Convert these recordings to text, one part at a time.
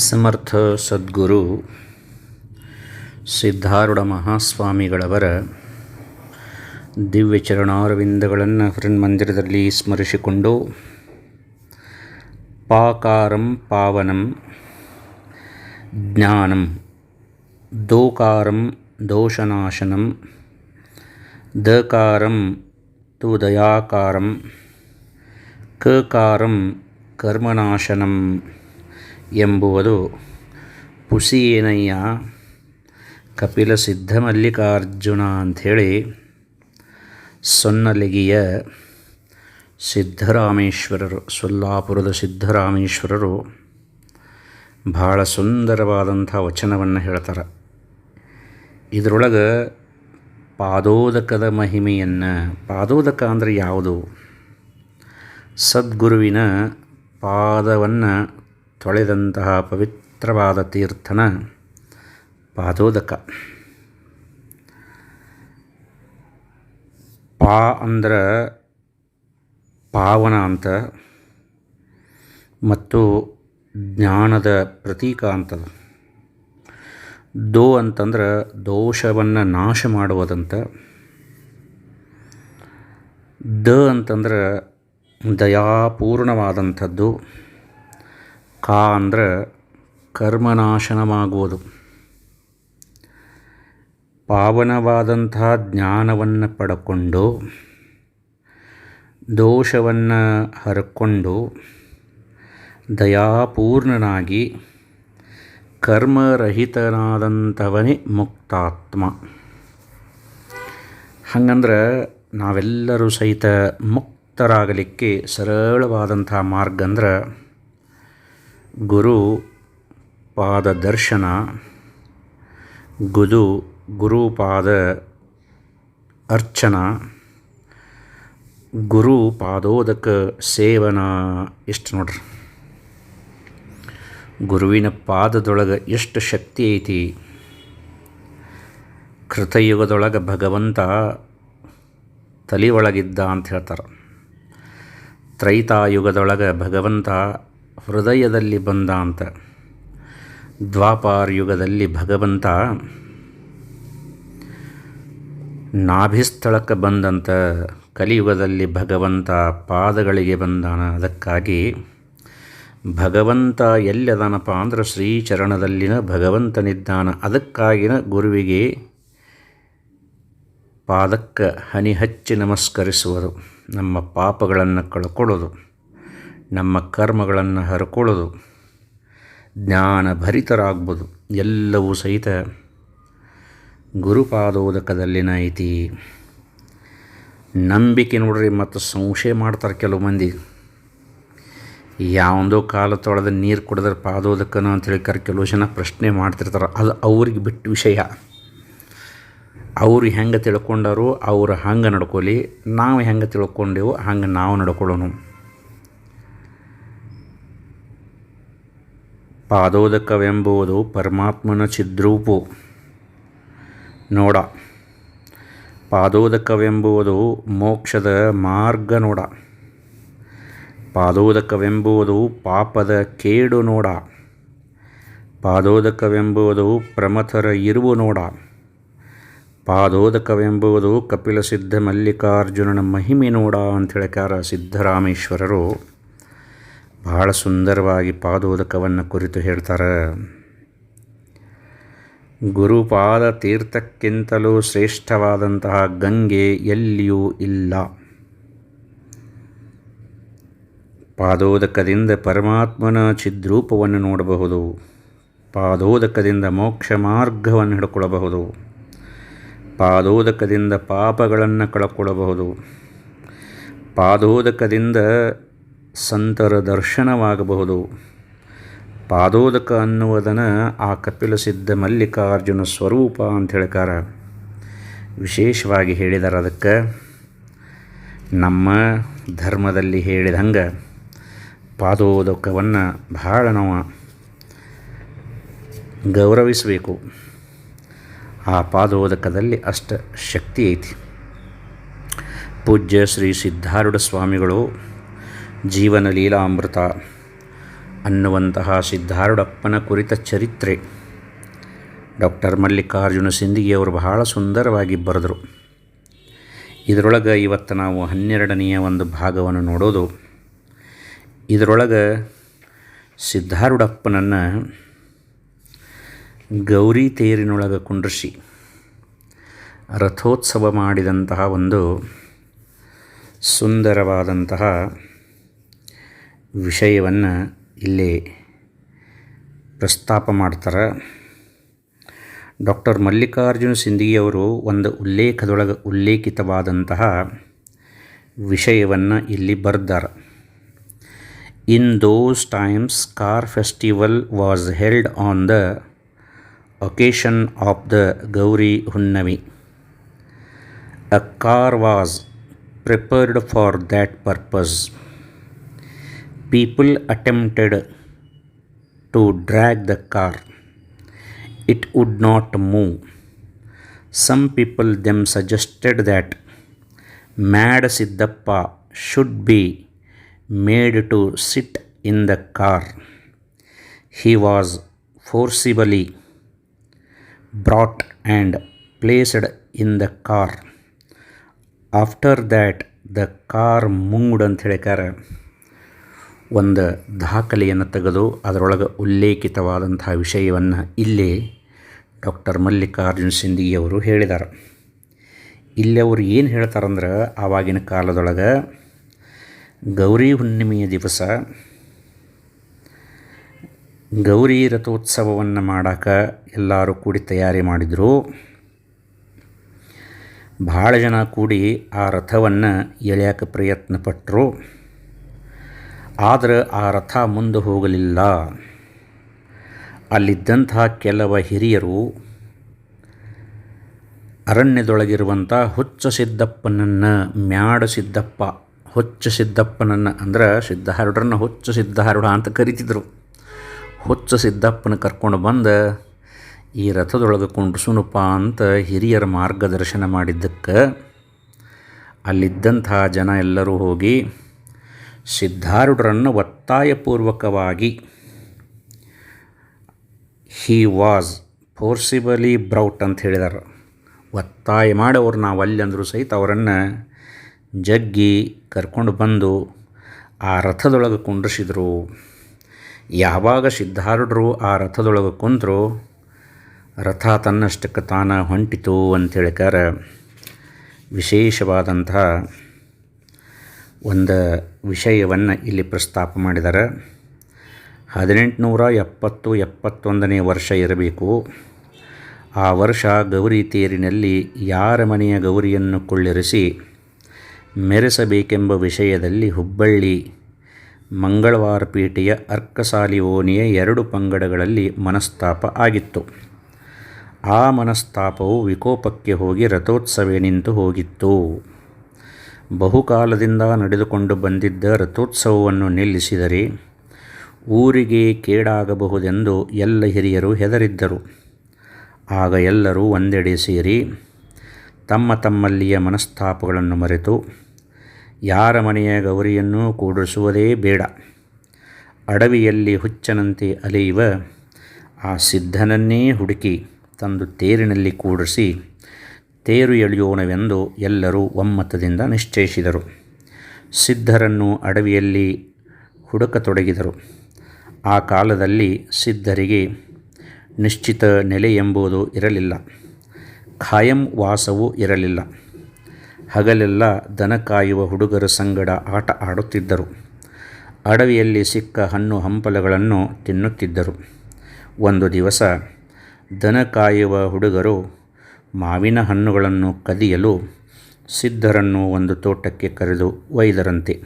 ಸಮರ್ಥ ಸದ್ಗುರು ಸಿದ್ಧಾರೂಢ ಮಹಾಸ್ವಾಮಿಗಳವರ ದಿವ್ಯ ಚರಣಾರವಿಂದಗಳನ್ನು ಹೃನ್ಮಂದಿರದಲ್ಲಿ ಸ್ಮರಿಸಿಕೊಂಡು ಪಾಕಾರಂ ಪಾವನಂ ಜ್ಞಾನಂ ದೋಕಾರಂ ದೋಷನಾಶನಂ ದಕಾರಂ ತು ದಯಾಕಾರಂ ಕಕಾರಂ ಕರ್ಮನಾಶನಂ ಎಂಬುವುದು ಪುಸಿಯೇನಯ್ಯ ಕಪಿಲ ಸಿದ್ಧ ಮಲ್ಲಿಕಾರ್ಜುನ ಅಂಥೇಳಿ ಸೊನ್ನಲಿಗಿಯ ಸಿದ್ಧರಾಮೇಶ್ವರರು, ಸೊಲ್ಲಾಪುರದ ಸಿದ್ಧರಾಮೇಶ್ವರರು ಬಹಳ ಸುಂದರವಾದಂಥ ವಚನವನ್ನು ಹೇಳ್ತಾರೆ. ಇದರೊಳಗೆ ಪಾದೋದಕದ ಮಹಿಮೆಯನ್ನು, ಪಾದೋದಕ ಅಂದರೆ ಯಾವುದು? ಸದ್ಗುರುವಿನ ಪಾದವನ್ನು ತೊಳೆದಂತಹ ಪವಿತ್ರವಾದ ತೀರ್ಥನ ಪಾದೋದಕ. ಪಾ ಅಂದ್ರೆ ಪಾವನ ಅಂತ, ಮತ್ತು ಜ್ಞಾನದ ಪ್ರತೀಕ ಅಂತ ದೋ ಅಂತಂದ್ರೆ ದೋಷವನ್ನು ನಾಶ ಮಾಡುವುದಂತ. ದ ಅಂತಂದ್ರೆ ದಯಾಪೂರ್ಣವಾದಂಥದ್ದು. ಕಾ ಅಂದರೆ ಕರ್ಮನಾಶನವಾಗುವುದು. ಪಾವನವಾದಂಥ ಜ್ಞಾನವನ್ನು ಪಡ್ಕೊಂಡು, ದೋಷವನ್ನು ಹರಕೊಂಡು, ದಯಾಪೂರ್ಣನಾಗಿ ಕರ್ಮರಹಿತನಾದಂಥವನೇ ಮುಕ್ತಾತ್ಮ. ಹಂಗಂದ್ರೆ ನಾವೆಲ್ಲರೂ ಸಹಿತ ಮುಕ್ತರಾಗಲಿಕ್ಕೆ ಸರಳವಾದಂಥ ಮಾರ್ಗ ಅಂದ್ರೆ ಗುರು ಪಾದ ದರ್ಶನ, ಗುದು ಗುರುಪಾದ ಅರ್ಚನ, ಗುರು ಪಾದೋದಕ ಸೇವನ ಎಷ್ಟು ನೋಡ್ರಿ. ಗುರುವಿನ ಪಾದದೊಳಗೆ ಎಷ್ಟು ಶಕ್ತಿ ಐತಿ? ಕೃತಯುಗದೊಳಗೆ ಭಗವಂತ ತಲಿ ಒಳಗಿದ್ದ ಅಂತ ಹೇಳ್ತಾರೆ. ತ್ರೈತಾಯುಗದೊಳಗೆ ಭಗವಂತ ಹೃದಯದಲ್ಲಿ ಬಂದ ಅಂತ. ದ್ವಾಪಾರ ಯುಗದಲ್ಲಿ ಭಗವಂತ ನಾಭಿಸ್ಥಳಕ್ಕೆ ಬಂದಂಥ ಕಲಿಯುಗದಲ್ಲಿ ಭಗವಂತ ಪಾದಗಳಿಗೆ ಬಂದಾನ. ಅದಕ್ಕಾಗಿ ಭಗವಂತ ಎಲ್ಲದಾನಪ್ಪ ಅಂದ್ರೆ ಶ್ರೀಚರಣದಲ್ಲಿನ ಭಗವಂತನಿದ್ದಾನ. ಅದಕ್ಕಾಗಿನ ಗುರುವಿಗೆ ಪಾದಕ್ಕೆ ಹನಿ ಹಚ್ಚಿ ನಮಸ್ಕರಿಸುವುದು ನಮ್ಮ ಪಾಪಗಳನ್ನು ಕಳ್ಕೊಳ್ಳೋದು ನಮ್ಮ ಕರ್ಮಗಳನ್ನು ಹರ್ಕೊಳ್ಳೋದು ಜ್ಞಾನ ಭರಿತರಾಗ್ಬೋದು ಎಲ್ಲವೂ ಸಹಿತ ಗುರುಪಾದೋದಕದಲ್ಲಿನ ಐತಿ. ನಂಬಿಕೆ ನೋಡ್ರಿ, ಮತ್ತು ಸಂಶಯ ಮಾಡ್ತಾರೆ ಕೆಲವು ಮಂದಿ. ಯಾವುದೋ ಕಾಲ ತೊಳೆದ ನೀರು ಕುಡಿದ್ರೆ ಪಾದೋದಕ್ಕನ ಅಂಥೇಳಿ ಕರ್ ಕೆಲವು ಜನ ಪ್ರಶ್ನೆ ಮಾಡ್ತಿರ್ತಾರೆ. ಅದು ಅವ್ರಿಗೆ ಬಿಟ್ಟು ವಿಷಯ. ಅವ್ರು ಹೆಂಗೆ ತಿಳ್ಕೊಂಡಾರೋ ಅವ್ರು ಹಂಗೆ ನಡ್ಕೊಲಿ, ನಾವು ಹೆಂಗೆ ತಿಳ್ಕೊಂಡೆವು ಹಂಗೆ ನಾವು ನಡ್ಕೊಳ್ಳೋಣ ಪಾದೋದಕವೆಂಬುದು ಪರಮಾತ್ಮನ ಚಿದ್ರೂಪು. ನೋಡ. ಪಾದೋದಕವೆಂಬುದು ಮೋಕ್ಷದ ಮಾರ್ಗ ನೋಡ. ಪಾದೋದಕವೆಂಬುದು ಪಾಪದ ಕೇಡು ನೋಡ. ಪಾದೋದಕವೆಂಬುದು ಪ್ರಮಥರ ಇರುವು ನೋಡ. ಪಾದೋದಕವೆಂಬುದು ಕಪಿಲ ಸಿದ್ಧ ಮಲ್ಲಿಕಾರ್ಜುನನ ಮಹಿಮೆ ನೋಡ ಅಂತ ಹೇಳ್ಕಾರ ಸಿದ್ಧರಾಮೇಶ್ವರರು. ಬಹಳ ಸುಂದರವಾಗಿ ಪಾದೋದಕವನ್ನು ಕುರಿತು ಹೇಳ್ತಾರೆ. ಗುರುಪಾದ ತೀರ್ಥಕ್ಕಿಂತಲೂ ಶ್ರೇಷ್ಠವಾದಂತಹ ಗಂಗೆ ಎಲ್ಲಿಯೂ ಇಲ್ಲ. ಪಾದೋದಕದಿಂದ ಪರಮಾತ್ಮನ ಚಿದ್ರೂಪವನ್ನು ನೋಡಬಹುದು. ಪಾದೋದಕದಿಂದ ಮೋಕ್ಷ ಮಾರ್ಗವನ್ನು ಹಿಡ್ಕೊಳ್ಳಬಹುದು ಪಾದೋದಕದಿಂದ ಪಾಪಗಳನ್ನು ಕಳ್ಕೊಳ್ಳಬಹುದು ಪಾದೋದಕದಿಂದ ಸಂತರ ದರ್ಶನವಾಗಬಹುದು. ಪಾದೋದಕ ಅನ್ನುವುದನ್ನು ಆ ಕಪಿಲ ಸಿದ್ಧ ಮಲ್ಲಿಕಾರ್ಜುನ ಸ್ವರೂಪ ಅಂತ ಹೇಳ್ಕಾರ ವಿಶೇಷವಾಗಿ ಹೇಳಿದಾರೆ ಅದಕ್ಕೆ. ನಮ್ಮ ಧರ್ಮದಲ್ಲಿ ಹೇಳಿದಂಗೆ ಪಾದೋದಕವನ್ನು ಭಾಳ ನಾವು ಗೌರವಿಸಬೇಕು. ಆ ಪಾದೋದಕದಲ್ಲಿ ಅಷ್ಟ ಶಕ್ತಿ ಐತಿ. ಪೂಜ್ಯ ಶ್ರೀ ಸಿದ್ಧಾರೂಢ ಸ್ವಾಮಿಗಳು ಜೀವನ ಲೀಲಾಮೃತ ಅನ್ನುವಂತಹ ಸಿದ್ಧಾರುಡಪ್ಪನ ಕುರಿತ ಚರಿತ್ರೆ. ಡಾಕ್ಟರ್ ಮಲ್ಲಿಕಾರ್ಜುನ ಸಿಂದಿಗೆಯವರು ಬಹಳ ಸುಂದರವಾಗಿ ಬರೆದರು. ಇದರೊಳಗೆ ಇವತ್ತು ನಾವು ಹನ್ನೆರಡನೆಯ ಒಂದು ಭಾಗವನ್ನು ನೋಡೋದು. ಇದರೊಳಗೆ ಸಿದ್ಧಾರುಡಪ್ಪನನ್ನು ಗೌರಿ ತೇರಿನೊಳಗೆ ಕುಂಡ್ರಿಸಿ ರಥೋತ್ಸವ ಮಾಡಿದಂತಹ ಒಂದು ಸುಂದರವಾದಂತಹ ವಿಷಯವನ್ನು ಇಲ್ಲಿ ಪ್ರಸ್ತಾಪ ಮಾಡ್ತಾರೆ. ಡಾಕ್ಟರ್ ಮಲ್ಲಿಕಾರ್ಜುನ ಸಿಂದಗಿಯವರು ಒಂದು ಉಲ್ಲೇಖದೊಳಗೆ ಉಲ್ಲೇಖಿತವಾದಂತಹ ವಿಷಯವನ್ನು ಇಲ್ಲಿ ಬರ್ದಾರ. In those times car festival was held on the occasion of the Gowri ಹುನ್ನವಿ a car was prepared for that purpose. People attempted to drag the car. It would not move. Some people then suggested that Mad Siddhappa should be made to sit in the car. He was forcibly brought and placed in the car. After that the car ಮುಂಗುಡ್ ಅಂತ ಹೇಳಿಕಾರ ಒಂದು ದಾಖಲೆಯನ್ನು ತೆಗೆದು ಅದರೊಳಗೆ ಉಲ್ಲೇಖಿತವಾದಂತಹ ವಿಷಯವನ್ನು ಇಲ್ಲಿ doctor Mallikarjun ಸಿಂದಗಿಯವರು ಹೇಳಿದ್ದಾರೆ ಇಲ್ಲಿ ಅವರು ಏನು ಹೇಳ್ತಾರಂದ್ರೆ, ಆವಾಗಿನ ಕಾಲದೊಳಗೆ ಗೌರಿ ಹುಣ್ಣಿಮೆಯ ದಿವಸ ಗೌರಿ ರಥೋತ್ಸವವನ್ನು ಮಾಡೋಕೆ ಎಲ್ಲರೂ ಕೂಡಿ ತಯಾರಿ ಮಾಡಿದರು. ಭಾಳ ಜನ ಕೂಡಿ ಆ ರಥವನ್ನು ಎಳೆಯಕ್ಕೆ ಪ್ರಯತ್ನ ಪಟ್ಟರು ಆದರೆ ಆ ರಥ ಮುಂದೆ ಹೋಗಲಿಲ್ಲ. ಅಲ್ಲಿದ್ದಂತಹ ಕೆಲವ ಹಿರಿಯರು ಅರಣ್ಯದೊಳಗಿರುವಂಥ ಹುಚ್ಚ ಸಿದ್ದಪ್ಪನನ್ನು ಮ್ಯಾಡ ಸಿದ್ದಪ್ಪ, ಹುಚ್ಚ ಸಿದ್ದಪ್ಪನನ್ನು ಅಂದರೆ ಸಿದ್ಧಹಾರುಡ್ರನ್ನ ಹುಚ್ಚ ಸಿದ್ಧಹಾರುಡ ಅಂತ ಕರಿತಿದ್ರು. ಹುಚ್ಚ ಸಿದ್ದಪ್ಪನ ಕರ್ಕೊಂಡು ಬಂದು ಈ ರಥದೊಳಗೆ ಕುಂಡ್ಸುನಪ್ಪ ಅಂತ ಹಿರಿಯರ ಮಾರ್ಗದರ್ಶನ ಮಾಡಿದ್ದಕ್ಕೆ ಅಲ್ಲಿದ್ದಂಥ ಜನ ಎಲ್ಲರೂ ಹೋಗಿ ಸಿದ್ಧಾರೂಢರನ್ನು ಒತ್ತಾಯಪೂರ್ವಕವಾಗಿ ಹಿ ವಾಸ್ ಫೋರ್ಸಿಬಲಿ ಬ್ರೌಟ್ ಅಂತ ಹೇಳಿದಾರ. ಒತ್ತಾಯ ಮಾಡೋರು ನಾವು ಅಲ್ಲಿ ಅಂದರೂ ಸಹಿತ ಅವರನ್ನು ಜಗ್ಗಿ ಕರ್ಕೊಂಡು ಬಂದು ಆ ರಥದೊಳಗೆ ಕುಂಡ್ರಿಸಿದ್ರು. ಯಾವಾಗ ಸಿದ್ಧಾರೂಢರು ಆ ರಥದೊಳಗೆ ಕುಂತರು, ರಥ ತನ್ನಷ್ಟಕ್ಕೆ ತಾನ ಹೊಂಟಿತು ಅಂತೇಳಿಕಾರ ವಿಶೇಷವಾದಂತಹ ಒಂದು ವಿಷಯವನ್ನು ಇಲ್ಲಿ ಪ್ರಸ್ತಾಪ ಮಾಡಿದ್ದಾರೆ ಹದಿನೆಂಟುನೂರ ಎಪ್ಪತ್ತು ಎಪ್ಪತ್ತೊಂದನೇ ವರ್ಷ ಇರಬೇಕು. ಆ ವರ್ಷ ಗೌರಿ ತೇರಿನಲ್ಲಿ ಯಾರ ಮನೆಯ ಗೌರಿಯನ್ನು ಕೊಳ್ಳಿರಿಸಿ ಮೆರೆಸಬೇಕೆಂಬ ವಿಷಯದಲ್ಲಿ ಹುಬ್ಬಳ್ಳಿ ಮಂಗಳವಾರ ಪೇಟೆಯ ಅರ್ಕಸಾಲಿ ಓಣಿಯ ಎರಡು ಪಂಗಡಗಳಲ್ಲಿ ಮನಸ್ತಾಪ ಆಗಿತ್ತು. ಆ ಮನಸ್ತಾಪವು ವಿಕೋಪಕ್ಕೆ ಹೋಗಿ ರಥೋತ್ಸವೇ ನಿಂತು ಹೋಗಿತ್ತು. ಬಹುಕಾಲದಿಂದ ನಡೆದುಕೊಂಡು ಬಂದಿದ್ದ ರಥೋತ್ಸವವನ್ನು ನಿಲ್ಲಿಸಿದರೆ ಊರಿಗೆ ಕೇಡಾಗಬಹುದೆಂದು ಎಲ್ಲ ಹಿರಿಯರು ಹೆದರಿದ್ದರು. ಆಗ ಎಲ್ಲರೂ ಒಂದೆಡೆ ಸೇರಿ ತಮ್ಮ ತಮ್ಮಲ್ಲಿಯ ಮನಸ್ತಾಪಗಳನ್ನು ಮರೆತು, ಯಾರ ಮನೆಯ ಗೌರಿಯನ್ನು ಕೂಡಿಸುವುದೇ ಬೇಡ. ಅಡವಿಯಲ್ಲಿ ಹುಚ್ಚನಂತೆ ಅಲೆಯುವ ಆ ಸಿದ್ಧನನ್ನೇ ಹುಡುಕಿ ತಂದು ತೇರಿನಲ್ಲಿ ಕೂಡಿಸಿ ತೇರು ಎಳೆಯೋಣವೆಂದು ಎಲ್ಲರೂ ಒಮ್ಮತದಿಂದ ನಿಶ್ಚಯಿಸಿದರು. ಸಿದ್ಧರನ್ನು ಅಡವಿಯಲ್ಲಿ ಹುಡುಕತೊಡಗಿದರು. ಆ ಕಾಲದಲ್ಲಿ ಸಿದ್ಧರಿಗೆ ನಿಶ್ಚಿತ ನೆಲೆ ಎಂಬುದು ಇರಲಿಲ್ಲ. ಖಾಯಂ ವಾಸವೂ ಇರಲಿಲ್ಲ. ಹಗಲೆಲ್ಲ ದನ ಕಾಯುವ ಹುಡುಗರ ಸಂಗಡ ಆಟ ಆಡುತ್ತಿದ್ದರು. ಅಡವಿಯಲ್ಲಿ ಸಿಕ್ಕ ಹಣ್ಣು ಹಂಪಲಗಳನ್ನು ತಿನ್ನುತ್ತಿದ್ದರು. ಒಂದು ದಿವಸ ದನ ಕಾಯುವ ಹುಡುಗರು ಮಾವಿನ ಹಣ್ಣುಗಳನ್ನು ಕದಿಯಲು ಸಿದ್ಧರನ್ನು ಒಂದು ತೋಟಕ್ಕೆ ಕರೆದು ಒಯ್ದರಂತೆ.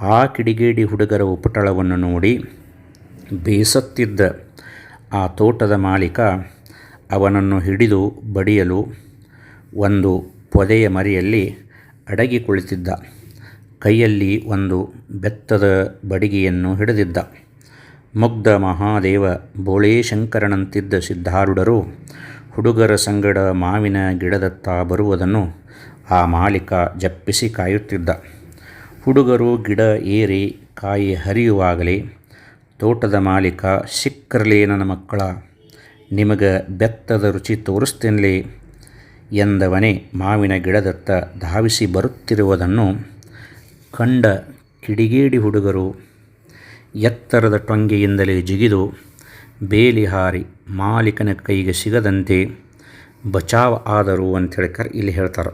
ಆ ಕಿಡಿಗೇಡಿ ಹುಡುಗರ ಉಪಟಳವನ್ನು ನೋಡಿ ಬೇಸತ್ತಿದ್ದ ಆ ತೋಟದ ಮಾಲೀಕ ಅವನನ್ನು ಹಿಡಿದು ಬಡಿಯಲು ಒಂದು ಪೊದೆಯ ಮರಿಯಲ್ಲಿ ಅಡಗಿ ಕುಳಿತಿದ್ದ. ಕೈಯಲ್ಲಿ ಒಂದು ಬೆತ್ತದ ಬಡಿಗೆಯನ್ನು ಹಿಡಿದಿದ್ದ. ಮುಗ್ಧ ಮಹಾದೇವ ಬೋಳೇಶಂಕರನಂತಿದ್ದ ಸಿದ್ಧಾರೂಢರು ಹುಡುಗರ ಸಂಗಡ ಮಾವಿನ ಗಿಡದತ್ತ ಬರುವುದನ್ನು ಆ ಮಾಲೀಕ ಜಪ್ಪಿಸಿ ಕಾಯುತ್ತಿದ್ದ. ಹುಡುಗರು ಗಿಡ ಏರಿ ಕಾಯಿ ಹರಿಯುವಾಗಲೇ ತೋಟದ ಮಾಲೀಕ, ಸಿಕ್ಕರಲೇ ನನ್ನ ಮಕ್ಕಳ, ನಿಮಗೆ ಬೆತ್ತದ ರುಚಿ ತೋರಿಸ್ತೇನ್ಲಿ ಎಂದವನೇ ಮಾವಿನ ಗಿಡದತ್ತ ಧಾವಿಸಿ ಬರುತ್ತಿರುವುದನ್ನು ಕಂಡ ಕಿಡಿಗೇಡಿ ಹುಡುಗರು ಎತ್ತರದ ಟೊಂಗೆಯಿಂದಲೇ ಜಿಗಿದು ಬೇಲಿ ಹಾರಿ ಮಾಲೀಕನ ಕೈಗೆ ಸಿಗದಂತೆ ಬಚಾವ್ ಆದರು ಅಂತೇಳಿ ಕರ್, ಇಲ್ಲಿ ಹೇಳ್ತಾರೆ.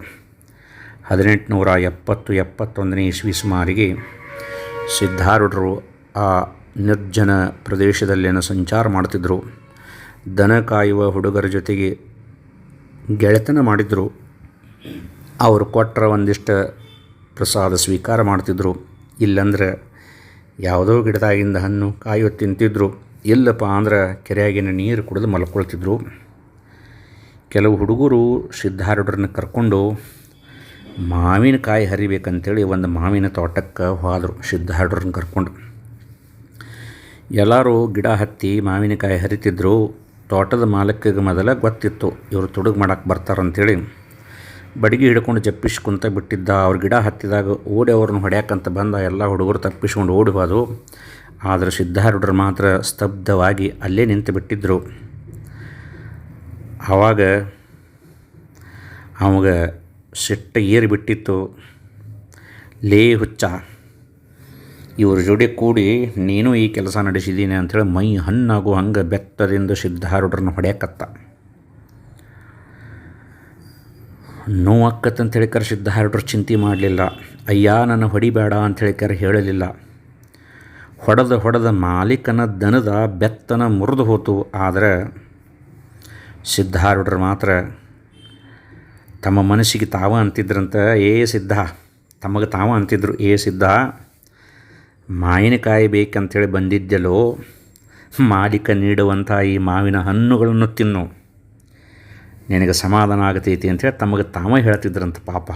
ಹದಿನೆಂಟುನೂರ ಎಪ್ಪತ್ತು, ಎಪ್ಪತ್ತೊಂದನೇ ಇಸ್ವಿ ಸುಮಾರಿಗೆ ಸಿದ್ಧಾರೂಢರು ಆ ನಿರ್ಜನ ಪ್ರದೇಶದಲ್ಲೇನೋ ಸಂಚಾರ ಮಾಡ್ತಿದ್ದರು ದನ ಕಾಯುವ ಹುಡುಗರ ಜೊತೆಗೆ ಗೆಳೆತನ ಮಾಡಿದರು. ಅವರು ಕೊಟ್ಟರ ಒಂದಿಷ್ಟು ಪ್ರಸಾದ ಸ್ವೀಕಾರ ಮಾಡ್ತಿದ್ದರು ಇಲ್ಲಂದ್ರೆ ಯಾವುದೋ ಗಿಡದಾಗಿಂದ ಹಣ್ಣು ಕಾಯು ತಿಂತಿದ್ರು. ಇಲ್ಲಪ್ಪ ಅಂದ್ರೆ ಕೆರೆಯಾಗಿನ ನೀರು ಕುಡಿದು ಮಲ್ಕೊಳ್ತಿದ್ರು. ಕೆಲವು ಹುಡುಗರು ಸಿದ್ಧಾರೂಢರನ್ನ ಕರ್ಕೊಂಡು ಮಾವಿನಕಾಯಿ ಹರಿಬೇಕಂತೇಳಿ ಒಂದು ಮಾವಿನ ತೋಟಕ್ಕೆ ಹೋದರು ಸಿದ್ಧಾರೂಢರನ್ನ ಕರ್ಕೊಂಡು. ಎಲ್ಲರೂ ಗಿಡ ಹತ್ತಿ ಮಾವಿನಕಾಯಿ ಹರಿತಿದ್ರು. ತೋಟದ ಮಾಲಕ್ಕಿಗೆ ಮೊದಲ ಗೊತ್ತಿತ್ತು, ಇವರು ತುಡುಗು ಮಾಡಕ್ಕೆ ಬರ್ತಾರಂಥೇಳಿ ಬಡಿಗೆ ಹಿಡ್ಕೊಂಡು ಜಪ್ಪಿಸ್ಕೊಂತ ಬಿಟ್ಟಿದ್ದ ಅವ್ರ ಗಿಡ ಹತ್ತಿದಾಗ ಓಡಿ ಅವ್ರನ್ನ ಹೊಡ್ಯಾಕಂತ ಬಂದ ಎಲ್ಲ ಹುಡುಗರು ತಪ್ಪಿಸ್ಕೊಂಡು ಓಡಿ ಹೋದು ಆದರೆ ಸಿದ್ಧಾರೂಢರು ಮಾತ್ರ ಸ್ತಬ್ಧವಾಗಿ ಅಲ್ಲೇ ನಿಂತು ಬಿಟ್ಟಿದ್ದರು ಆವಾಗ ಅವಾಗ ಸಿಟ್ಟ ಏರಿ ಬಿಟ್ಟಿತ್ತು. ಲೇ ಹುಚ್ಚ, ಇವ್ರ ಜೋಡಿ ಕೂಡಿ ನೀನು ಈ ಕೆಲಸ ನಡೆಸಿದ್ದೀನಿ ಅಂಥೇಳಿ ಮೈ ಹಣ್ಣಾಗು ಹಂಗೆ ಬೆತ್ತದಿಂದ ಸಿದ್ಧಾರೂಢರನ್ನ ಹೊಡೆಯಕತ್ತ. ನೋವಾಕ್ಕತ್ತಂತೇಳಿ ಕರೆ ಸಿದ್ಧಾರೂಢರು ಚಿಂತೆ ಮಾಡಲಿಲ್ಲ. ಅಯ್ಯ, ನನ್ನ ಹೊಡಿಬೇಡ ಅಂಥೇಳಿ ಕರೆ ಹೇಳಲಿಲ್ಲ. ಹೊಡೆದ ಹೊಡೆದ ಮಾಲೀಕನ ದನದ ಬೆತ್ತನ ಮುರಿದು ಹೋತು. ಆದರೆ ಸಿದ್ಧಾರೂಢರು ಮಾತ್ರ ತಮ್ಮ ಮನಸ್ಸಿಗೆ ತಾವ ಅಂತಿದ್ರಂತ. ಏ ಸಿದ್ಧ, ತಮಗೆ ತಾವ ಅಂತಿದ್ರು. ಏ ಸಿದ್ಧ, ಮಾವಿನಕಾಯಿ ಬೇಕಂತೇಳಿ ಬಂದಿದ್ದೆಲ್ಲೋ ಮಾಲೀಕ ನೀಡುವಂಥ ಈ ಮಾವಿನ ಹಣ್ಣುಗಳನ್ನು ತಿನ್ನು. ನಿನಗೆ ಸಮಾಧಾನ ಆಗತೈತಿ ಅಂತೇಳಿ ತಮಗೆ ತಾವೇ ಹೇಳ್ತಿದ್ರಂತ ಪಾಪ.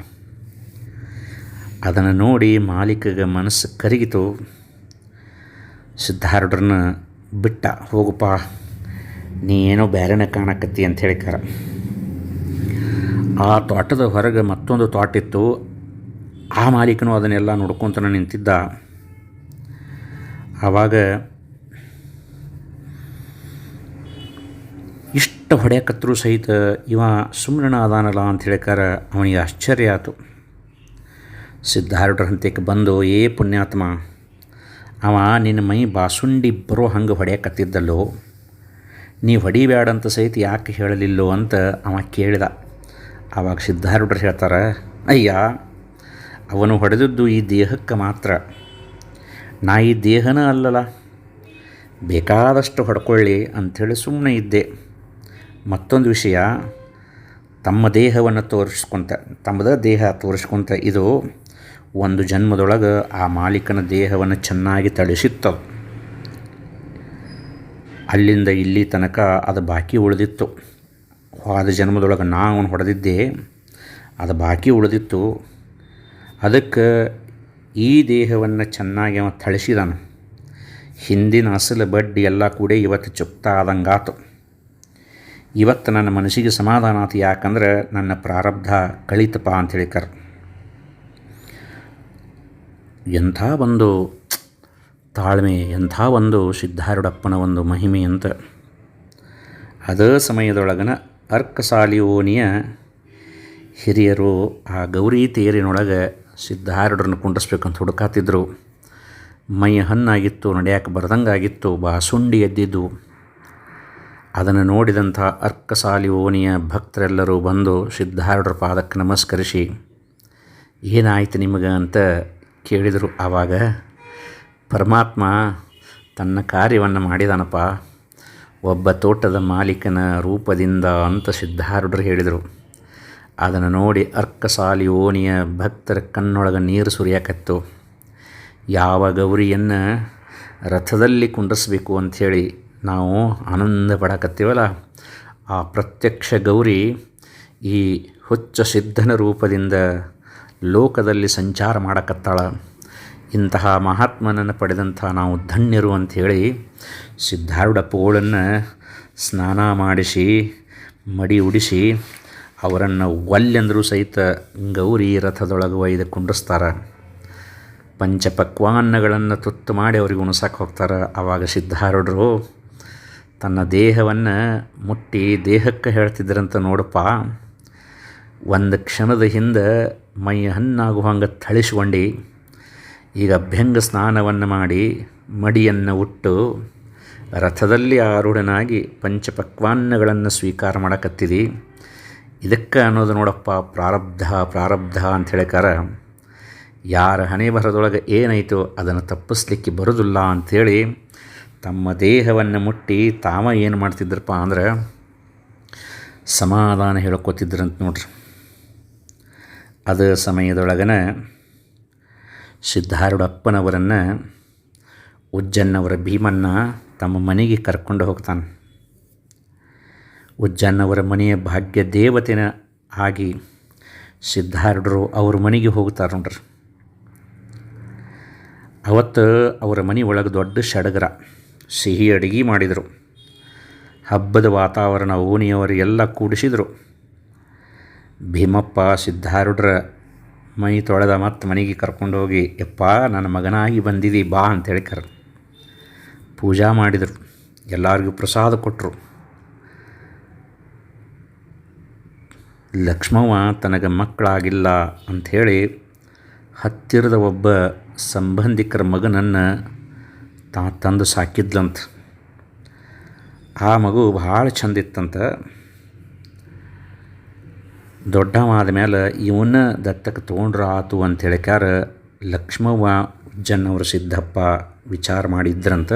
ಅದನ್ನು ನೋಡಿ ಮಾಲೀಕಗೆ ಮನಸ್ಸು ಕರಗಿತು. ಸಿದ್ಧಾರೂಢರನ್ನ ಬಿಟ್ಟ. ಹೋಗಪ್ಪ, ನೀ ಏನೋ ಬೇರೆನೇ ಕಾಣಕತ್ತಿ ಅಂತ ಹೇಳಿಕಾರ ಆ ತೋಟದ ಹೊರಗೆ ಮತ್ತೊಂದು ತೋಟ ಇತ್ತು. ಆ ಮಾಲೀಕನು ಅದನ್ನೆಲ್ಲ ನೋಡ್ಕೊತಾನೆ ನಿಂತಿದ್ದ. ಆವಾಗ ಇಷ್ಟು ಹೊಡೆಯಕತ್ತರೂ ಸಹಿತ ಇವ ಸುಮ್ಮನ ಅದಾನಲ್ಲ ಅಂತ ಹೇಳಿಕಾರ ಅವನಿಗೆ ಆಶ್ಚರ್ಯ ಆಯಿತು ಸಿದ್ಧಾರೂಢರ ಹಂತಕ್ಕೆ ಬಂದು, ಏ ಪುಣ್ಯಾತ್ಮ ಅವ ನಿನ್ನ ಮೈ ಬಾಸುಂಡಿ ಬರೋ ಹಂಗೆ ಹೊಡೆಯಕತ್ತಿದ್ದಲ್ಲೋ? ನೀ ಹೊಡಿಬೇಡಂತ ಸಹಿತ ಯಾಕೆ ಹೇಳಲಿಲ್ಲೋ ಅಂತ ಅವ ಕೇಳಿದ. ಆವಾಗ ಸಿದ್ಧಾರೂಢರು ಹೇಳ್ತಾರೆ, ಅಯ್ಯ, ಅವನು ಹೊಡೆದದ್ದು ಈ ದೇಹಕ್ಕೆ ಮಾತ್ರ. ನಾ ಈ ದೇಹನ ಅಲ್ಲಲ್ಲ ಬೇಕಾದಷ್ಟು ಹೊಡ್ಕೊಳ್ಳಿ ಅಂಥೇಳಿ ಸುಮ್ಮನೆ ಇದ್ದೆ. ಮತ್ತೊಂದು ವಿಷಯ, ತಮ್ಮ ದೇಹವನ್ನು ತೋರಿಸ್ಕೊಂತ, ತಮ್ಮದ ದೇಹ ತೋರಿಸ್ಕೊಂತ ಇದು ಒಂದು ಜನ್ಮದೊಳಗೆ ಆ ಮಾಲೀಕನ ದೇಹವನ್ನು ಚೆನ್ನಾಗಿ ತಳಿಸಿತ್ತು ಅಲ್ಲಿಂದ ಇಲ್ಲಿ ತನಕ ಅದು ಬಾಕಿ ಉಳಿದಿತ್ತು. ಹೋದ ಜನ್ಮದೊಳಗೆ ನಾವು ಹೊಡೆದಿದ್ದೆ, ಅದು ಬಾಕಿ ಉಳಿದಿತ್ತು. ಅದಕ್ಕೆ ಈ ದೇಹವನ್ನು ಚೆನ್ನಾಗಿ ಅವ ಥಳಿಸಿದಾನು. ಹಿಂದಿನ ಅಸಲು ಬಡ್ಡಿ ಎಲ್ಲ ಕೂಡ ಇವತ್ತು ಚುಕ್ತ ಆದಂಗಾತು. ಇವತ್ತು ನನ್ನ ಮನಸ್ಸಿಗೆ ಸಮಾಧಾನ ಆತು, ಯಾಕಂದ್ರೆ ನನ್ನ ಪ್ರಾರಬ್ಧ ಕಳಿತಪ್ಪ ಅಂತ ಕರ್ ಎಂಥ ಒಂದು ತಾಳ್ಮೆ, ಎಂಥ ಒಂದು ಸಿದ್ಧಾರೂಢಪ್ಪನ ಒಂದು ಮಹಿಮೆ ಅಂತ. ಅದೇ ಸಮಯದೊಳಗನ ಅರ್ಕಸಾಲಿ ಓಣಿಯ ಹಿರಿಯರು ಆ ಗೌರಿ ತೇರಿನೊಳಗೆ ಸಿದ್ಧಾರೂಢರನ್ನು ಕುಂಡಿಸ್ಬೇಕಂತ ಹುಡುಕಾತಿದ್ರು. ಮೈ ಹಣ್ಣಾಗಿತ್ತು ನಡೆಯಕ್ಕೆ ಬರದಂಗಾಗಿತ್ತು, ಬಾಸುಂಡಿ ಎದ್ದಿದ್ದು. ಅದನ್ನು ನೋಡಿದಂಥ ಅರ್ಕಸಾಲಿ ಓಣಿಯ ಭಕ್ತರೆಲ್ಲರೂ ಬಂದು ಸಿದ್ಧಾರೂಢರ ಪಾದಕ್ಕೆ ನಮಸ್ಕರಿಸಿ, ಏನಾಯಿತು ನಿಮಗೆ ಅಂತ ಕೇಳಿದರು ಆವಾಗ, ಪರಮಾತ್ಮ, ತನ್ನ ಕಾರ್ಯವನ್ನು ಮಾಡಿದಾನಪ್ಪ. ಒಬ್ಬ ತೋಟದ ಮಾಲೀಕನ ರೂಪದಿಂದ ಅಂತ ಸಿದ್ಧಾರೂಢರು ಹೇಳಿದರು. ಅದನ್ನು ನೋಡಿ ಅರ್ಕಸಾಲಿ ಓಣಿಯ ಭಕ್ತರ ಕಣ್ಣೊಳಗೆ ನೀರು ಸುರಿಯಾಕತ್ತು. ಯಾವ ಗೌರಿಯನ್ನು ರಥದಲ್ಲಿ ಕುಂಡ್ರಿಸ್ಬೇಕು ಅಂಥೇಳಿ ನಾವು ಆನಂದ ಪಡಕತ್ತೀವಲ್ಲ, ಆ ಪ್ರತ್ಯಕ್ಷ ಗೌರಿ ಈ ಹುಚ್ಚ ಸಿದ್ಧನ ರೂಪದಿಂದ ಲೋಕದಲ್ಲಿ ಸಂಚಾರ ಮಾಡಕತ್ತಾಳ. ಇಂತಹ ಮಹಾತ್ಮನನ್ನು ಪಡೆದಂಥ ನಾವು ಧನ್ಯರು ಅಂಥೇಳಿ ಸಿದ್ಧಾರೂಢ ಪೋಳನ್ನು ಸ್ನಾನ ಮಾಡಿಸಿ, ಮಡಿ ಉಡಿಸಿ ಅವರನ್ನು ಒಲ್ಲೆಂದರೂ ಸಹಿತ ಗೌರಿ ರಥದೊಳಗೆ ಒಯ್ದು ಕುಂಡಿಸ್ತಾರೆ ಪಂಚಪಕ್ವಾನ್ನಗಳನ್ನು ತುತ್ತು ಮಾಡಿ ಅವ್ರಿಗೆ ಉಣಸಕ್ಕೆ ಹೋಗ್ತಾರೆ. ಆವಾಗ ಸಿದ್ಧಾರೂಢರು ತನ್ನ ದೇಹವನ್ನು ಮುಟ್ಟಿ ದೇಹಕ್ಕೆ ಹೇಳ್ತಿದ್ರಂತ ನೋಡಪ್ಪ. ಒಂದು ಕ್ಷಣದ ಹಿಂದೆ ಮೈ ಹಣ್ಣಾಗುವ ಹಂಗೆ ಥಳಿಸ್ಕೊಂಡು ಈಗ ಅಭ್ಯಂಗ ಸ್ನಾನವನ್ನು ಮಾಡಿ ಮಡಿಯನ್ನು ಉಟ್ಟು ರಥದಲ್ಲಿ ಆರೂಢನಾಗಿ ಪಂಚಪಕ್ವಾನ್ನಗಳನ್ನು ಸ್ವೀಕಾರ ಮಾಡಕತ್ತಿದಿ. ಇದಕ್ಕೆ ಅನ್ನೋದು ನೋಡಪ್ಪ, ಪ್ರಾರಬ್ಧ ಪ್ರಾರಬ್ಧ ಅಂತ ಹೇಳಕಾರ ಯಾರ ಹಣೆ ಬರದೊಳಗೆ ಏನಾಯಿತು ಅದನ್ನು ತಪ್ಪಿಸ್ಲಿಕ್ಕೆ ಬರೋದಿಲ್ಲ ಅಂಥೇಳಿ ತಮ್ಮ ದೇಹವನ್ನು ಮುಟ್ಟಿ ತಾವ ಏನು ಮಾಡ್ತಿದ್ರಪ್ಪ ಅಂದ್ರೆ ಸಮಾಧಾನ ಹೇಳ್ಕೊತಿದ್ರಂತ ನೋಡ್ರಿ. ಅದ ಸಮಯದೊಳಗನ ಸಿದ್ಧಾರೂಢಪ್ಪನವರನ್ನು ಉಜ್ಜನ್ನವರ ಭೀಮನ್ನ ತಮ್ಮ ಮನೆಗೆ ಕರ್ಕೊಂಡು ಹೋಗ್ತಾನೆ. ಉಜ್ಜನ್ನವರ ಮನೆಯ ಭಾಗ್ಯ ದೇವತೆನ ಆಗಿ ಸಿದ್ಧಾರೂಢರು ಅವ್ರ ಮನೆಗೆ ಹೋಗ್ತಾರೆ ನೋಡ್ರಿ. ಅವತ್ತು ಅವರ ಮನೆ ಒಳಗೆ ದೊಡ್ಡ ಸಡಗರ ಸಿಹಿ ಅಡುಗೆ ಮಾಡಿದರು. ಹಬ್ಬದ ವಾತಾವರಣ, ಓಣಿಯವರು ಎಲ್ಲ ಕೂಡಿಸಿದರು. ಭೀಮಪ್ಪ ಸಿದ್ಧಾರುಡ್ರ ಮೈ ತೊಳೆದ ಮತ್ತು ಮನೆಗೆ ಕರ್ಕೊಂಡು ಹೋಗಿ, ಯಪ್ಪ, ನನ್ನ ಮಗನಾಗಿ ಬಂದಿದ್ದೀ ಬಾ ಅಂತೇಳಿ ಕರ್, ಪೂಜಾ ಮಾಡಿದರು. ಎಲ್ಲರಿಗೂ ಪ್ರಸಾದ ಕೊಟ್ಟರು ಲಕ್ಷ್ಮವ ತನಗೆ ಮಕ್ಕಳಾಗಿಲ್ಲ ಅಂಥೇಳಿ ಹತ್ತಿರದ ಒಬ್ಬ ಸಂಬಂಧಿಕರ ಮಗನನ್ನು ತಾ ತಂದು ಸಾಕಿದ್ಲಂತ. ಆ ಮಗು ಭಾಳ ಚಂದಿತ್ತಂತ ದೊಡ್ಡವಾದ ಮೇಲೆ ಇವನ್ನ ದತ್ತಕ್ಕೆ ತೊಗೊಂಡ್ರ ಆತು ಅಂತ ಹೇಳಿಕ್ಯಾರ ಲಕ್ಷ್ಮವ್ವ ಅವ್ರ ಸಿದ್ದಪ್ಪ ವಿಚಾರ ಮಾಡಿದ್ರಂತ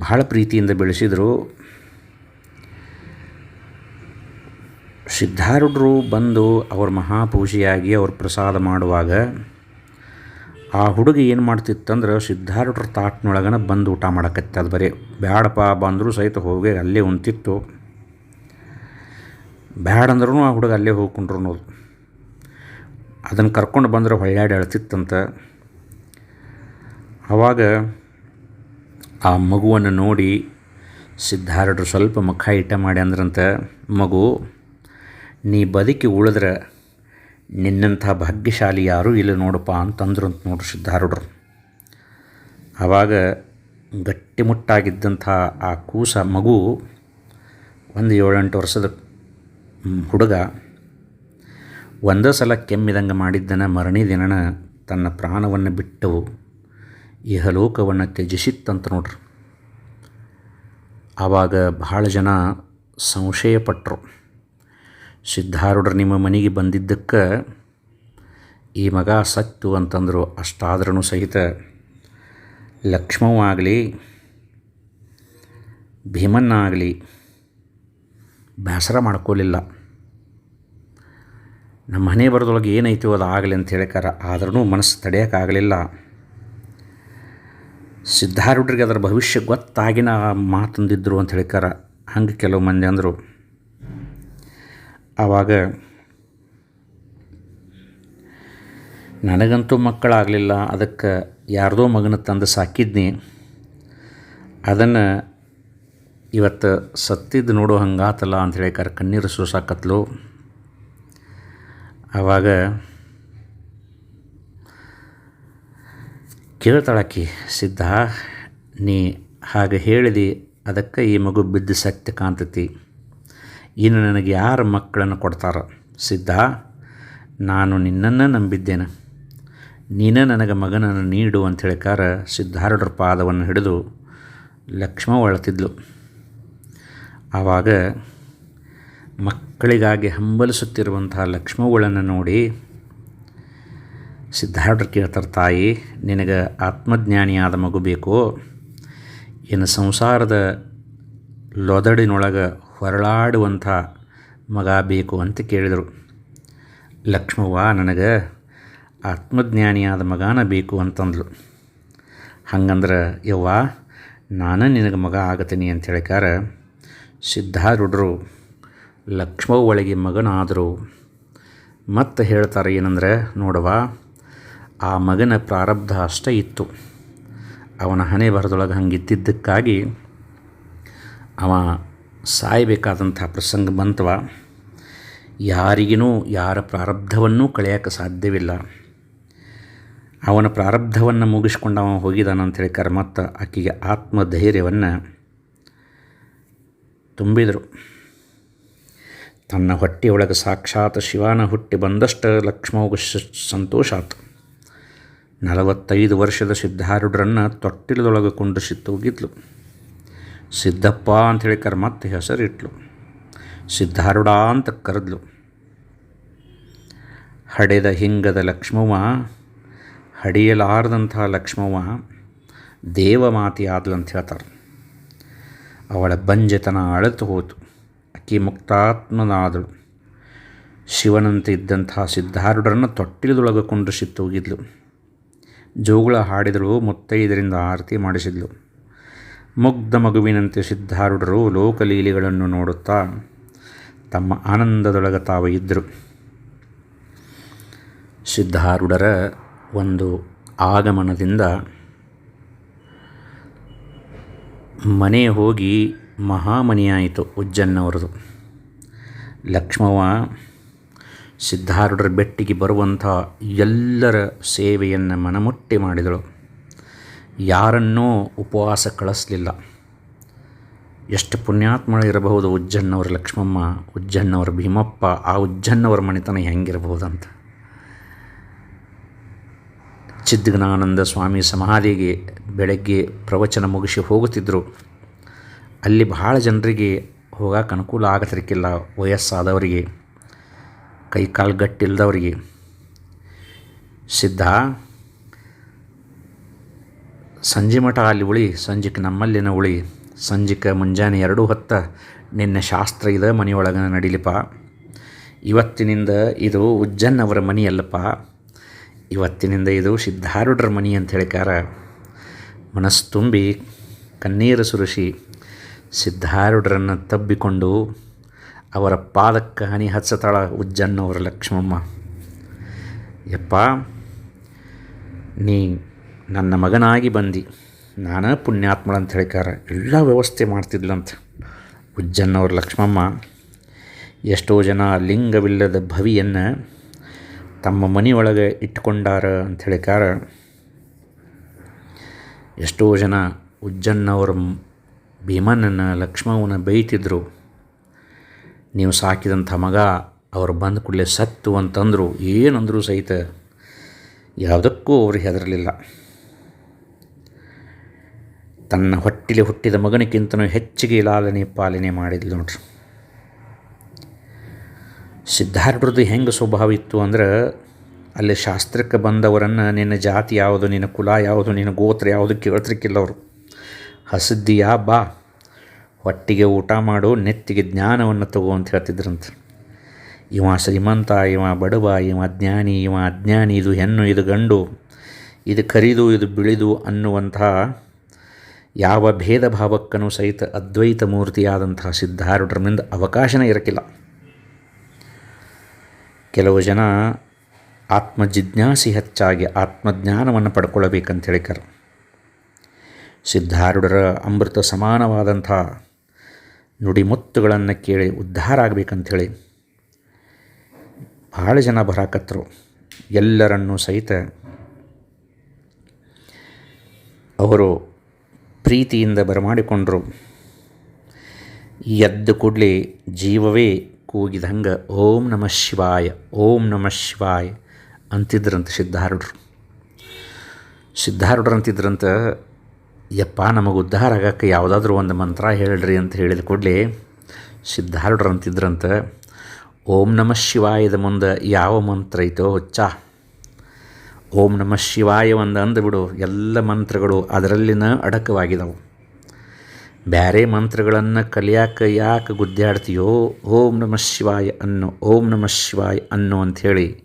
ಭಾಳ ಪ್ರೀತಿಯಿಂದ ಬೆಳೆಸಿದರು. ಸಿದ್ಧಾರೂಢರು ಬಂದು ಅವ್ರ ಮಹಾಪೂಜೆಯಾಗಿ ಅವ್ರ ಪ್ರಸಾದ ಮಾಡುವಾಗ ಆ ಹುಡುಗ ಏನು ಮಾಡ್ತಿತ್ತಂದ್ರೆ ಸಿದ್ಧಾರೂಢರ ತಾಟ್ನೊಳಗನ ಬಂದು ಊಟ ಮಾಡಕತ್ತೆ ಅದು ಬರೀ. ಬ್ಯಾಡಪ್ಪ ಬಂದರೂ ಸಹಿತ ಹೋಗಿ ಅಲ್ಲೇ ಉಂತಿತ್ತು ಅಂದ್ರೂ ಆ ಹುಡುಗ ಅಲ್ಲೇ ಹೋಗ್ಕೊಂಡ್ರು ಅನ್ನೋದು. ಅದನ್ನು ಕರ್ಕೊಂಡು ಬಂದ್ರೆ ಹೊಳ್ಳಾಡಿ ಅಳ್ತಿತ್ತಂತ. ಆವಾಗ ಆ ಮಗುವನ್ನು ನೋಡಿ ಸಿದ್ಧಾರೂಢರು ಸ್ವಲ್ಪ ಮುಖ ಇಟ್ಟ ಮಾಡಿ ಅಂದ್ರಂತ, ಮಗು, ನೀ ಬದುಕಿ ಉಳಿದ್ರೆ ನಿನ್ನಂಥ ಭಾಗ್ಯಶಾಲಿ ಯಾರೂ ಇಲ್ಲ ನೋಡಪ್ಪ ಅಂತ ನೋಡ್ರಿ ಸಿದ್ಧಾರೂಢರು ಆವಾಗ ಗಟ್ಟಿಮುಟ್ಟಾಗಿದ್ದಂಥ ಆ ಕೂಸ ಮಗು ಒಂದು ಏಳೆಂಟು ವರ್ಷದ ಹುಡುಗ, ಒಂದೇ ಸಲ ಕೆಮ್ಮಿದಂಗೆ ಮಾಡಿದ್ದನ ಮರಣಿ ದಿನನ ತನ್ನ ಪ್ರಾಣವನ್ನು ಬಿಟ್ಟು ಇಹಲೋಕವನ್ನು ತ್ಯಜಿಸಿತ್ತಂತ ನೋಡ್ರಿ. ಆವಾಗ ಭಾಳ ಜನ ಸಂಶಯಪಟ್ಟರು ಸಿದ್ಧಾರೂಢರು ನಿಮ್ಮ ಮನೆಗೆ ಬಂದಿದ್ದಕ್ಕೆ ಈ ಮಗ ಸತ್ತು ಅಂತಂದರು. ಅಷ್ಟಾದ್ರೂ ಸಹಿತ ಲಕ್ಷ್ಮವಾಗಲಿ ಆಗಲಿ ಭೀಮನ್ನ ಆಗಲಿ ಬೇಸರ ಮಾಡ್ಕೋಲಿಲ್ಲ. ನಮ್ಮ ಮನೆ ಬರೋದೊಳಗೆ ಏನೈತೋ ಅದು ಆಗಲಿ ಅಂತ ಹೇಳಿಕಾರ ಆದ್ರೂ ಮನಸ್ಸು ತಡೆಯೋಕ್ಕಾಗಲಿಲ್ಲ ಸಿದ್ಧಾರೂಢರಿಗೆ ಅದರ ಭವಿಷ್ಯ ಗೊತ್ತಾಗಿನ ಮಾತಂದಿದ್ದರು ಅಂತ ಹೇಳಿಕಾರ ಹಂಗೆ ಕೆಲವು ಮಂದಿ ಅಂದರು. ಆವಾಗ ನನಗಂತೂ ಮಕ್ಕಳಾಗಲಿಲ್ಲ. ಅದಕ್ಕೆ ಯಾರದೋ ಮಗನ ತಂದು ಸಾಕಿದ್ನಿ. ಅದನ್ನು ಇವತ್ತು ಸತ್ತಿದ್ದು ನೋಡೋ ಹಂಗಾತಲ್ಲ ಅಂತ ಹೇಳಿಕಾರ ಕಣ್ಣೀರು ಸೂಸಾಕತ್ಲು ಆವಾಗ ಕೇಳ್ತಾಳಕ್ಕಿ ಸಿದ್ಧ, ನೀ ಹಾಗೆ ಹೇಳಿದಿ, ಅದಕ್ಕೆ ಈ ಮಗು ಬಿದ್ದು ಸತ್ಯ ಕಾಂತತಿ ಇನ್ನು ನನಗೆ ಯಾರು ಮಕ್ಕಳನ್ನು ಕೊಡ್ತಾರ? ಸಿದ್ಧ, ನಾನು ನಿನ್ನನ್ನು ನಂಬಿದ್ದೇನೆ. ನೀನೇ ನನಗೆ ಮಗನನ್ನು ನೀಡು ಅಂತ ಹೇಳಿಕಾರ ಸಿದ್ಧಾರೂಢರ ಪಾದವನ್ನು ಹಿಡಿದು ಲಕ್ಷ್ಮ ಅಳತಿದ್ಲು. ಆವಾಗ ಮಕ್ಕಳಿಗಾಗಿ ಹಂಬಲಿಸುತ್ತಿರುವಂತಹ ಲಕ್ಷ್ಮಗಳನ್ನು ನೋಡಿ ಸಿದ್ಧಾರ್ಥ ಕೇಳ್ತಾರೆ, ತಾಯಿ, ನಿನಗೆ ಆತ್ಮಜ್ಞಾನಿಯಾದ ಮಗು ಬೇಕೋ. ಇನ್ನು ಸಂಸಾರದ ಲೊದಡಿನೊಳಗೆ ಹೊರಳಾಡುವಂಥ ಮಗ ಬೇಕು ಅಂತ ಕೇಳಿದರು. ಲಕ್ಷ್ಮವ್ವ, ನನಗೆ ಆತ್ಮಜ್ಞಾನಿಯಾದ ಮಗನ ಬೇಕು ಅಂತಂದ್ಲು. ಹಂಗಂದ್ರೆ, ಯವ್ವ, ನಾನು ನಿನಗೆ ಮಗ ಆಗತೀನಿ ಅಂತ ಹೇಳಿಕಾರ ಸಿದ್ಧಾರೂಢರು ಲಕ್ಷ್ಮವ್ವಳಿಗೆ ಮಗನಾದರು. ಮತ್ತೆ ಹೇಳ್ತಾರೆ ಏನಂದರೆ ನೋಡವ ಆ ಮಗನ ಪ್ರಾರಬ್ಧ ಅಷ್ಟೇ ಇತ್ತು. ಅವನ ಹಣೆ ಬರದೊಳಗೆ ಹಂಗಿದ್ದಿದ್ದಕ್ಕಾಗಿ ಅವ ಸಾಯಬೇಕಾದಂಥ ಪ್ರಸಂಗ ಬಂತವ ಯಾರಿಗಿನೂ ಯಾರ ಪ್ರಾರಬ್ಧವನ್ನೂ ಕಳೆಯೋಕ್ಕೆ ಸಾಧ್ಯವಿಲ್ಲ. ಅವನ ಪ್ರಾರಬ್ಧವನ್ನು ಮುಗಿಸ್ಕೊಂಡು ಅವ ಹೋಗಿದ್ದಾನಂತೇಳಿ ಕರ್ಮತ್ತ ಆಕೆಗೆ ಆತ್ಮಧೈರ್ಯವನ್ನು ತುಂಬಿದರು. ತನ್ನ ಹೊಟ್ಟೆಯೊಳಗೆ ಸಾಕ್ಷಾತ್ ಶಿವನ ಹುಟ್ಟಿ ಬಂದಷ್ಟು ಲಕ್ಷ್ಮವ್ಗೆ ಸಂತೋಷ ಆತು. ನಲವತ್ತೈದು ವರ್ಷದ ಸಿದ್ಧಾರುಡ್ರನ್ನು ತೊಟ್ಟಿಲದೊಳಗೆ ಕೊಂಡು ಸಿತ್ತೋಗಿದ್ಲು. ಸಿದ್ದಪ್ಪ ಅಂಥೇಳಿ ಮತ್ತೆ ಹೆಸರಿಟ್ಲು. ಸಿದ್ಧಾರೂಢ ಅಂತ ಕರೆದ್ಲು. ಹಡೆದ ಹಿಂಗದ ಲಕ್ಷ್ಮವ್ವ, ಹಡಿಯಲಾರದಂಥ ಲಕ್ಷ್ಮವ್ವ ದೇವಮಾತಿ ಆದ್ಲು ಅಂತ ಹೇಳ್ತಾರೆ. ಅವಳ ಬಂಜೆತನ ಅಳತು ಹೋತು. ಅಕ್ಕಿ ಮುಕ್ತಾತ್ಮನಾದಳು. ಶಿವನಂತೆ ಇದ್ದಂತಹ ಸಿದ್ಧಾರೂಢರನ್ನು ತೊಟ್ಟಿಲದೊಳಗೆ ಕೊಂಡು ತೂಗಿದ್ಲು ಜೋಗುಳ ಹಾಡಿದಳು ಮುತ್ತೈದರಿಂದ ಆರತಿ ಮಾಡಿಸಿದ್ಲು. ಮುಗ್ಧ ಮಗುವಿನಂತೆ ಸಿದ್ಧಾರೂಢರು ಲೋಕಲೀಲೆಗಳನ್ನು ನೋಡುತ್ತಾ ತಮ್ಮ ಆನಂದದೊಳಗೆ ತಾವು ಇದ್ದರು. ಸಿದ್ಧಾರುಡರ ಒಂದು ಆಗಮನದಿಂದ ಮನೆ ಹೋಗಿ ಮಹಾಮನೆಯಾಯಿತು ಉಜ್ಜನ್ನವರದು. ಲಕ್ಷ್ಮವ ಸಿದ್ಧಾರೂಢರ ಬೆಟ್ಟಿಗೆ ಬರುವಂಥ ಎಲ್ಲರ ಸೇವೆಯನ್ನು ಮನಮುಟ್ಟಿ ಮಾಡಿದಳು. ಯಾರನ್ನೂ ಉಪವಾಸ ಕಳಿಸ್ಲಿಲ್ಲ. ಎಷ್ಟು ಪುಣ್ಯಾತ್ಮಳು ಇರಬಹುದು ಉಜ್ಜನ್ನವರ ಲಕ್ಷ್ಮಮ್ಮ, ಉಜ್ಜನ್ನವರ ಭೀಮಪ್ಪ, ಆ ಉಜ್ಜನ್ನವರ ಮನೆತನ ಹೆಂಗಿರಬಹುದಂತ. ಚಿದ್ಗನಾನಂದ ಸ್ವಾಮಿ ಸಮಾಧಿಗೆ ಬೆಳಗ್ಗೆ ಪ್ರವಚನ ಮುಗಿಸಿ ಹೋಗುತ್ತಿದ್ದರು. ಅಲ್ಲಿ ಬಹಳ ಜನರಿಗೆ ಹೋಗಕ್ಕೆ ಅನುಕೂಲ ಆಗತಿರ್ಕಿಲ್ಲ ವಯಸ್ಸಾದವರಿಗೆ ಕೈ ಕಾಲು ಗಟ್ಟಿಲ್ದವರಿಗೆ. ಸಿದ್ಧ, ಸಂಜೆ ಮಠ ಅಲ್ಲಿ ಉಳಿ ಸಂಜೆಗೆ ನಮ್ಮಲ್ಲಿನ ಉಳಿ. ಸಂಜೆಗೆ ಮುಂಜಾನೆ ಎರಡು ಹೊತ್ತ ನಿನ್ನ ಶಾಸ್ತ್ರ ಇದೆ ಮನೆಯೊಳಗೆ ನಡಿಲಿಪ್ಪ. ಇವತ್ತಿನಿಂದ ಇದು ಉಜ್ಜನ್ನವರ ಮನೆಯಲ್ಲಪ್ಪ. ಇವತ್ತಿನಿಂದ ಇದು ಸಿದ್ಧಾರೂಢರ ಮನಿ ಅಂತ ಹೇಳಿಕಾರ. ಮನಸ್ಸು ತುಂಬಿ, ಕಣ್ಣೀರು ಸುರಿಸಿ ಸಿದ್ಧಾರೂಢರನ್ನು ತಬ್ಬಿಕೊಂಡು ಅವರ ಪಾದಕ್ಕೆ ಹನಿ ಹಚ್ಚತಾಳ ಉಜ್ಜನ್ನವರ ಲಕ್ಷ್ಮಮ್ಮ. ಯಪ್ಪ, ನೀ ನನ್ನ ಮಗನಾಗಿ ಬಂದು, ನಾನು ಪುಣ್ಯಾತ್ಮಳಂತ ಹೇಳಿಕಾರ. ಎಲ್ಲ ವ್ಯವಸ್ಥೆ ಮಾಡ್ತಿದ್ಲಂತ ಉಜ್ಜನ್ನವ್ರ ಲಕ್ಷ್ಮಮ್ಮ. ಎಷ್ಟೋ ಜನ ಲಿಂಗವಿಲ್ಲದ ಭವಿಯನ್ನು ತಮ್ಮ ಮನೆಯೊಳಗೆ ಇಟ್ಕೊಂಡಾರ ಅಂತ ಹೇಳಿಕಾರ ಎಷ್ಟೋ ಜನ ಉಜ್ಜನ್ನವ್ರ ಭೀಮನನ್ನು ಲಕ್ಷ್ಮವ್ವನ ಬೈತಿದ್ರು ನೀವು ಸಾಕಿದಂಥ ಮಗ ಅವ್ರು ಬಂದ ಕೂಡಲೇ ಸತ್ತು ಅಂತಂದರು, ಏನಂದರೂ ಸಹಿತ ಯಾವುದಕ್ಕೂ ಅವರು ಹೆದರಲಿಲ್ಲ. ತನ್ನ ಹೊಟ್ಟಿಲಿ ಹುಟ್ಟಿದ ಮಗನಿಗಿಂತನೂ ಹೆಚ್ಚಿಗೆ ಲಾಲನೆ ಪಾಲನೆ ಮಾಡಿದ್ಲು ನೋಡ್ರಿ. ಸಿದ್ಧಾರೂಢರದ್ದು ಹೆಂಗೆ ಸ್ವಭಾವ ಇತ್ತು ಅಂದ್ರೆ, ಅಲ್ಲಿ ಶಾಸ್ತ್ರಕ್ಕೆ ಬಂದವರನ್ನು, ನಿನ್ನ ಜಾತಿ ಯಾವುದು, ನಿನ್ನ ಕುಲ ಯಾವುದು, ನಿನ್ನ ಗೋತ್ರ ಯಾವುದು ಕೇಳ್ತಿರ್ಕಿಲ್ಲ ಅವರು. ಹಸಿದ್ದೀಯಾ ಬಾ ಹೊಟ್ಟಿಗೆ ಊಟ ಮಾಡು, ನೆತ್ತಿಗೆ ಜ್ಞಾನವನ್ನು ತಗೋ ಅಂತ ಹೇಳ್ತಿದ್ರಂತೆ. ಇವ ಶ್ರೀಮಂತ, ಇವ ಬಡವ, ಇವ ಜ್ಞಾನಿ ಇವ ಅಜ್ಞಾನಿ, ಇದು ಹೆಣ್ಣು, ಇದು ಗಂಡು, ಇದು ಕರಿದು, ಇದು ಬಿಳಿದು ಅನ್ನುವಂತಹ ಯಾವ ಭೇದ ಭಾವಕ್ಕನೂ ಸಹಿತ ಅದ್ವೈತ ಮೂರ್ತಿಯಾದಂತಹ ಸಿದ್ಧಾರೂಢರ ಮುಂದೆ ಅವಕಾಶನೇ ಇರಕ್ಕಿಲ್ಲ ಕೆಲವು ಜನ ಆತ್ಮಜಿಜ್ಞಾಸಿ ಹೆಚ್ಚಾಗಿ ಆತ್ಮಜ್ಞಾನವನ್ನು ಪಡ್ಕೊಳ್ಬೇಕಂತ ಹೇಳಿಕರು ಸಿದ್ಧಾರೂಢರ ಅಮೃತ ಸಮಾನವಾದಂಥ ನುಡಿಮುತ್ತುಗಳನ್ನು ಕೇಳಿ ಉದ್ಧಾರ ಆಗಬೇಕಂಥೇಳಿ ಭಾಳ ಜನ ಬರಾಕತ್ತರು ಎಲ್ಲರನ್ನೂ ಸಹಿತ ಅವರು ಪ್ರೀತಿಯಿಂದ ಬರಮಾಡಿಕೊಂಡರು. ಎದ್ದು ಕೂಡಲೇ ಜೀವವೇ ಕೂಗಿದಂಗೆ ಓಂ ನಮಃ ಶಿವಾಯ, ಓಂ ನಮಃ ಶಿವಾಯ ಅಂತಿದ್ರಂತ ಸಿದ್ಧಾರೂಢರು. ಸಿದ್ಧಾರೂಢರು ಅಂತಿದ್ರಂತ ಯಪ್ಪ ನಮಗೆ ಉದ್ಧಾರ ಆಗಕ್ಕೆ ಯಾವುದಾದ್ರೂ ಒಂದು ಮಂತ್ರ ಹೇಳ್ರಿ ಅಂತ ಹೇಳಿದ ಕೂಡಲೇ ಸಿದ್ಧಾರೂಢರು ಅಂತಿದ್ರಂತ ಓಂ ನಮಃ ಶಿವಾಯದ ಮುಂದೆ ಯಾವ ಮಂತ್ರ ಐತೋ ಹುಚ್ಚ. ಓಂ ನಮಃ ಶಿವಾಯ ಒಂದು ಅಂದುಬಿಡು, ಎಲ್ಲ ಮಂತ್ರಗಳು ಅದರಲ್ಲಿನ ಅಡಕವಾಗಿದವು. ಬೇರೆ ಮಂತ್ರಗಳನ್ನು ಕಲಿಯಾಕ ಯಾಕೆ ಗುದ್ದಾಡ್ತೀಯೋ, ಓಂ ನಮಃ ಶಿವಾಯ ಅನ್ನೋ, ಓಂ ನಮಃ ಶಿವಾಯ ಅನ್ನೋ ಅಂಥೇಳಿ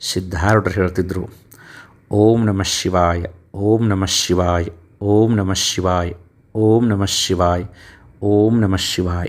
ಸಿದ್ಧಾರೂಢರು ಹೇಳ್ತಿದ್ರು. ಓಂ ನಮಃ ಶಿವಾಯ, ಓಂ ನಮಃ ಶಿವಾಯ, ಓಂ ನಮಃ ಶಿವಾಯ, ಓಂ ನಮಃ ಶಿವಾಯ, ಓಂ ನಮಃ ಶಿವಾಯ.